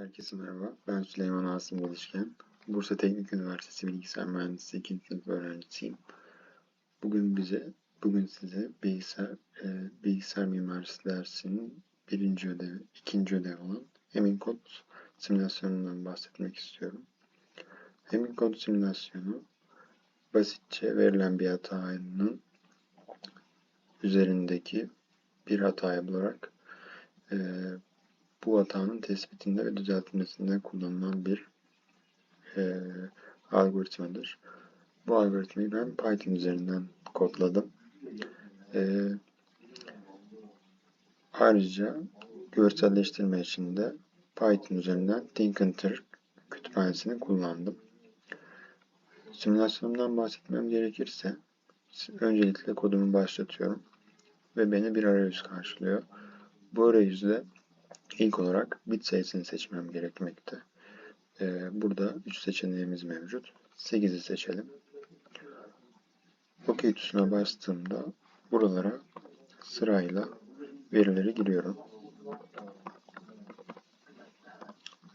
Herkese merhaba. Ben Süleyman Asım Gelişken. Bursa Teknik Üniversitesi Bilgisayar Mühendisliği 2. sınıf öğrencisiyim. Bugün bize, bugün size bilgisayar, e, bilgisayar mimarisi dersinin birinci ödevi, ikinci ödevi olan Emin Kod simülasyonundan bahsetmek istiyorum. Emin Kod simülasyonu basitçe verilen bir hatanın üzerindeki bir hatayı bularak e, bu hatanın tespitinde ve düzeltmesinde kullanılan bir e, algoritmadır. Bu algoritmayı ben Python üzerinden kodladım. E, ayrıca görselleştirme için de Python üzerinden Thinkometer kütüphanesini kullandım. Simülasyonumdan bahsetmem gerekirse öncelikle kodumu başlatıyorum ve beni bir arayüz karşılıyor. Bu arayüzde İlk olarak bit sayısını seçmem gerekmekte. Ee, burada 3 seçeneğimiz mevcut. 8'i seçelim. OK tuşuna bastığımda buralara sırayla verileri giriyorum.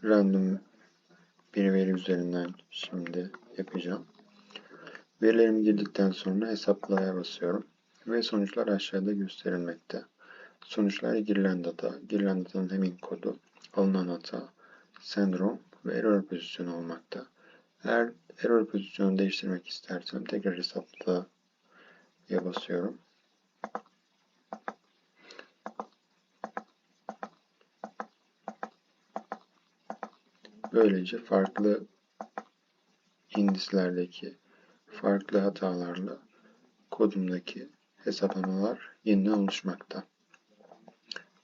Random bir veri üzerinden şimdi yapacağım. Verilerimi girdikten sonra hesaplaya basıyorum ve sonuçlar aşağıda gösterilmekte. Sonuçlar girilen data, girilen hemin kodu, alınan hata, sendrom ve error pozisyonu olmakta. Eğer error pozisyonu değiştirmek istersem tekrar hesapla basıyorum. Böylece farklı indislerdeki farklı hatalarla kodumdaki hesaplamalar yeniden oluşmakta.